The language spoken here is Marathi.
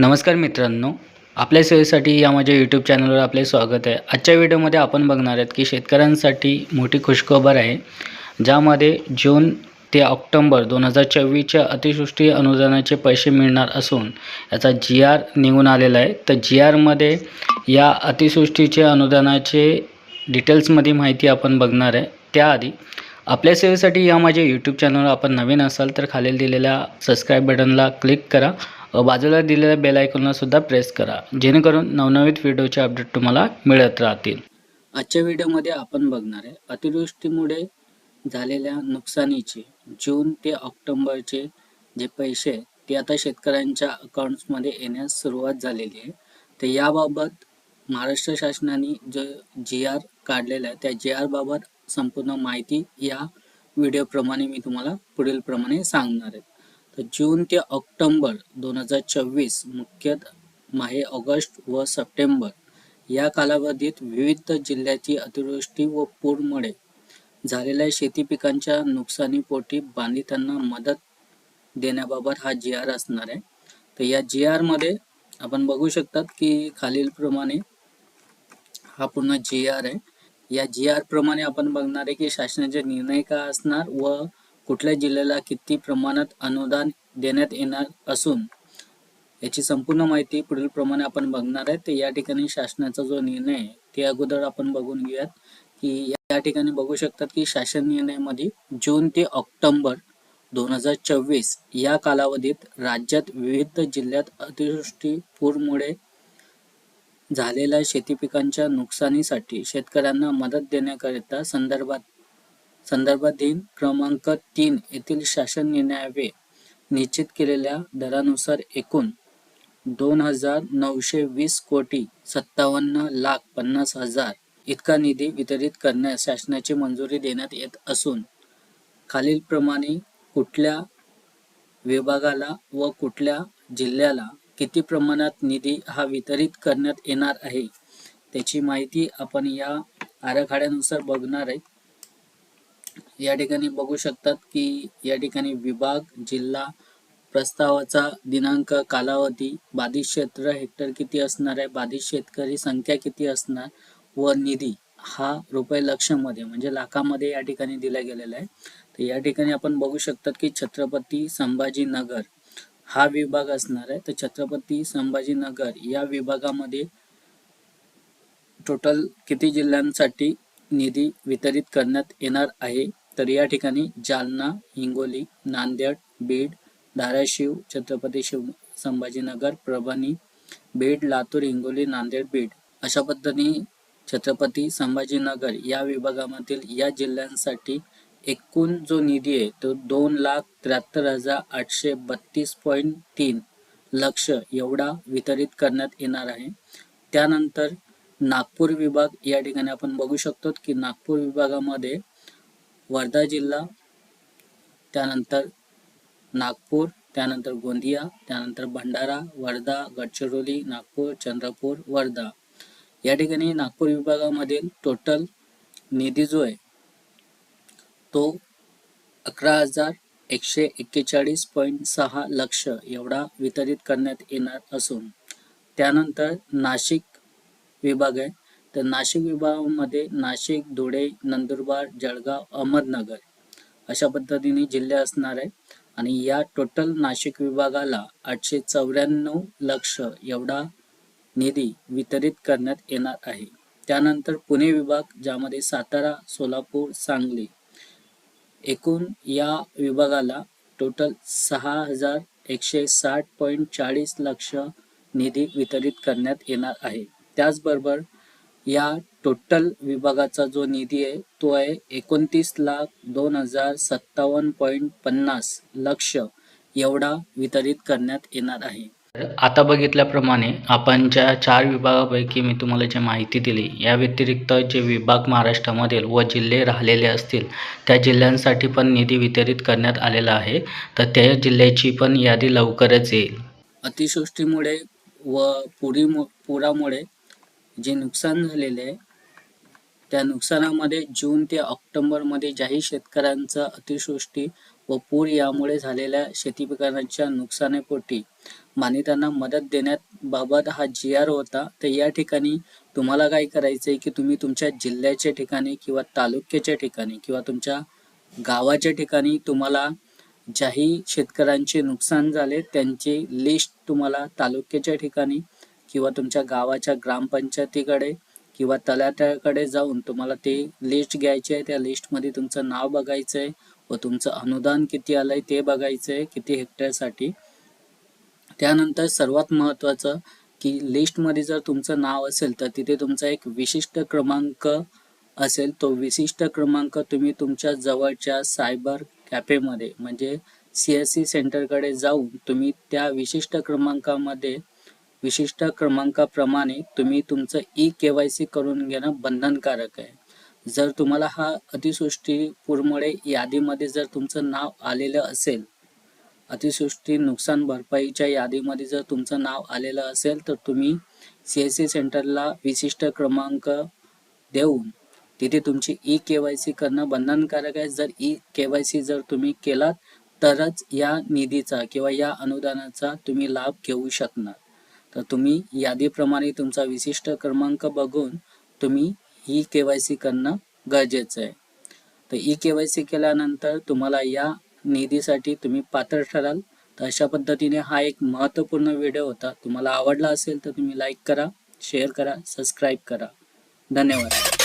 नमस्कार मित्रांनो आपल्या सेवेसाठी या माझ्या यूट्यूब चॅनलवर आपले स्वागत आहे. आजच्या व्हिडिओमध्ये आपण बघणार आहेत की शेतकऱ्यांसाठी मोठी खुशखबर आहे ज्यामध्ये जून ते ऑक्टोंबर दोन हजार चोवीसच्या अतिवृष्टी अनुदानाचे पैसे मिळणार असून याचा जी आर निघून आलेला आहे. तर जी आरमध्ये या अतिवृष्टीचे अनुदानाचे डिटेल्समध्ये माहिती आपण बघणार आहे. त्याआधी आपल्या सेवेसाठी या माझ्या यूट्यूब चॅनलवर आपण नवीन असाल तर खालील दिलेल्या सबस्क्राईब बटनला क्लिक करा बाजूला दिलेल्या बेल आयकॉनला सुद्धा प्रेस करा. जेणेकरून नवनवीन व्हिडिओचे अपडेट तुम्हाला मिळत राहतील. आजच्या व्हिडिओमध्ये आपण बघणार आहे अतिवृष्टीमुळे झालेल्या नुकसानीचे जून ते ऑक्टोंबरचे जे पैसे ते आता शेतकऱ्यांच्या अकाउंट्समध्ये येण्यास सुरुवात झालेली आहे. तर याबाबत महाराष्ट्र शासनाने जो जी आर काढलेला आहे त्या जी आरबाबत संपूर्ण माहिती या व्हिडिओप्रमाणे मी तुम्हाला पुढील प्रमाणे सांगणार आहे. जून ते ऑक्टोंबर दोन हजार चोवीस मुख्यतः माहे ऑगस्ट व सप्टेंबर या कालावधीत विविध जिल्ह्याची अतिवृष्टी व पूरमुळे झालेल्या शेती पिकांच्या नुकसानीपोटी बांधितांना मदत देण्याबाबत हा जी आर असणार आहे. तर या जी आरमध्ये आपण बघू शकतात की खालीलप्रमाणे हा पूर्ण जी आर आहे. या जी आर प्रमाणे आपण बघणार आहे की शासनाचे निर्णय काय असणार व कुठल्या जिल्ह्याला किती प्रमाणात अनुदान देण्यात येणार असून याची संपूर्ण माहिती पुढील प्रमाणे आपण बघणार आहे. या ठिकाणी शासनाचा जो निर्णय आहे ते अगोदर आपण बघून घेऊयात. की या ठिकाणी बघू शकतात की शासन निर्णयामध्ये जून ते ऑक्टोबर दोन हजार चोवीस या कालावधीत राज्यात विविध जिल्ह्यात अतिवृष्टी पूरमुळे झालेल्या शेती पिकांच्या नुकसानीसाठी शेतकऱ्यांना मदत देण्याकरिता संदर्भात संदर्भाधीन क्रमांक तीन येथील शासन निर्णयावे निश्चित केलेल्या दरानुसार एकूण दोन हजार नऊशे वीस कोटी सत्तावन्न लाख पन्नास हजार इतका निधी वितरित करण्यास शासनाची मंजुरी देण्यात येत असून खालीलप्रमाणे कुठल्या विभागाला व कुठल्या जिल्ह्याला किती प्रमाणात निधी हा वितरित करण्यात येणार आहे त्याची माहिती आपण या आराखड्यानुसार बघणार आहे या ठिकाणी बघू शकतात की या ठिकाणी विभाग जिल्हा प्रस्तावाचा दिनांक कालावधी बाधित क्षेत्र हेक्टर किती असणार आहे बाधित शेतकरी संख्या किती असणार व निधी हा रुपये लक्षमध्ये म्हणजे लाखामध्ये या ठिकाणी दिला गेलेला आहे. तर या ठिकाणी आपण बघू शकतात की छत्रपती संभाजीनगर हा विभाग असणार आहे. तर छत्रपती संभाजीनगर या विभागामध्ये टोटल किती जिल्ह्यांसाठी निधी वितरित करण्यात येणार आहे? तर या ठिकाणी जालना हिंगोली नांदेड बीड धाराशिव छत्रपती शिव संभाजीनगर परभणी बीड लातूर हिंगोली नांदेड बीड अशा पद्धतीने छत्रपती संभाजीनगर या विभागामधील या जिल्ह्यांसाठी एकूण जो निधी आहे तो दोन लाख त्र्याहत्तर हजार आठशे बत्तीस पॉईंट तीन लक्ष एवढा वितरित करण्यात येणार आहे. त्यानंतर नागपूर विभाग या ठिकाणी आपण बघू शकतो की नागपूर विभागामध्ये वर्धा जिल्हा त्यानंतर नागपूर त्यानंतर गोंदिया त्यानंतर भंडारा वर्धा गडचिरोली नागपूर चंद्रपूर वर्धा. या ठिकाणी नागपूर विभागामधील टोटल निधी जो आहे तो अकरा हजार एकशे एक्केचाळीस पॉईंट सहा लक्ष एवढा वितरित करण्यात येणार असून त्यानंतर नाशिक विभाग आहे तर नाशिक विभागामध्ये नाशिक धुळे नंदुरबार जळगाव अहमदनगर अशा पद्धतीने जिल्हे असणार आहे आणि या टोटल नाशिक विभागाला आठशे चौऱ्याण्णव लक्ष एवढा निधी वितरित करण्यात येणार आहे. त्यानंतर पुणे विभाग ज्यामध्ये सातारा सोलापूर सांगली एकूण या विभागाला टोटल सहा हजार एकशे साठ पॉईंट चाळीस लक्ष निधी वितरित करण्यात येणार आहे. त्याचबरोबर या टोटल विभागाचा जो निधी आहे तो आहे एकोणतीस लाख दोन हजार सत्तावन्न पॉईंट पन्नास लक्ष एवढा वितरित करण्यात येणार आहे. आता बघितल्याप्रमाणे आपण ज्या चार विभागापैकी मी तुम्हाला जी माहिती दिली या व्यतिरिक्त जे विभाग महाराष्ट्रामधील व जिल्हे राहिलेले असतील त्या जिल्ह्यांसाठी पण निधी वितरित करण्यात आलेला आहे. तर त्या जिल्ह्याची पण यादी लवकरच येईल. अतिवृष्टीमुळे व पुरी पुरामुळे जे नुकसान झालेले आहे त्या नुकसानामध्ये जून ते ऑक्टोबरमध्ये ज्याही शेतकऱ्यांचा अतिवृष्टी व पूर यामुळे झालेल्या शेती पिकांच्या नुकसानीपोटी मानितांना मदत देण्याबाबत हा जी आर होता तर या ठिकाणी तुम्हाला काय करायचं आहे की तुम्ही तुमच्या जिल्ह्याच्या ठिकाणी किंवा तालुक्याच्या ठिकाणी किंवा तुमच्या गावाच्या ठिकाणी तुम्हाला ज्याही शेतकऱ्यांचे नुकसान झाले त्यांची लिस्ट तुम्हाला तालुक्याच्या ठिकाणी किंवा तुमच्या गावाच्या ग्रामपंचायतीकडे किंवा तलाट्याकडे जाऊन तुम्हाला ते लिस्ट घ्यायची आहे. त्या लिस्टमध्ये तुमचं नाव बघायचं आहे व तुमचं अनुदान किती आलंय ते बघायचं आहे किती हेक्टरसाठी त्यानंतर सर्वात महत्त्वाचं की लिस्टमध्ये जर तुमचं नाव असेल तर तिथे तुमचा एक विशिष्ट क्रमांक असेल. तो विशिष्ट क्रमांक तुम्ही तुमच्या जवळच्या सायबर कॅफेमध्ये म्हणजे सी एस सी सेंटरकडे जाऊन तुम्ही त्या विशिष्ट क्रमांकामध्ये विशिष्ट क्रमांकाप्रमाणे तुम्ही तुमचं ई के वाय सी करून घेणं बंधनकारक आहे. जर तुम्हाला हा अतिसृष्टीपूरमुळे यादीमध्ये जर तुमचं नाव आलेलं असेल अतिसृष्टी नुकसान भरपाईच्या यादीमध्ये जर तुमचं नाव आलेलं असेल तर तुम्ही सी एस सी सेंटरला विशिष्ट क्रमांक देऊन तिथे तुमची ई के वाय सी करणं बंधनकारक आहे. जर ई के वाय सी जर तुम्ही केलात तरच या निधीचा किंवा या अनुदानाचा तुम्ही लाभ घेऊ शकणार. तर तुम्ही यादीप्रमाणे तुमचा विशिष्ट क्रमांक बघून तुम्ही ई के वाय सी करणं गरजेचं आहे. तर ई के वाय सी केल्यानंतर तुम्हाला या निधीसाठी तुम्ही पात्र ठराल. तर अशा पद्धतीने हा एक महत्त्वपूर्ण व्हिडिओ होता. तुम्हाला आवडला असेल तर तुम्ही लाईक करा शेअर करा सबस्क्राईब करा. धन्यवाद.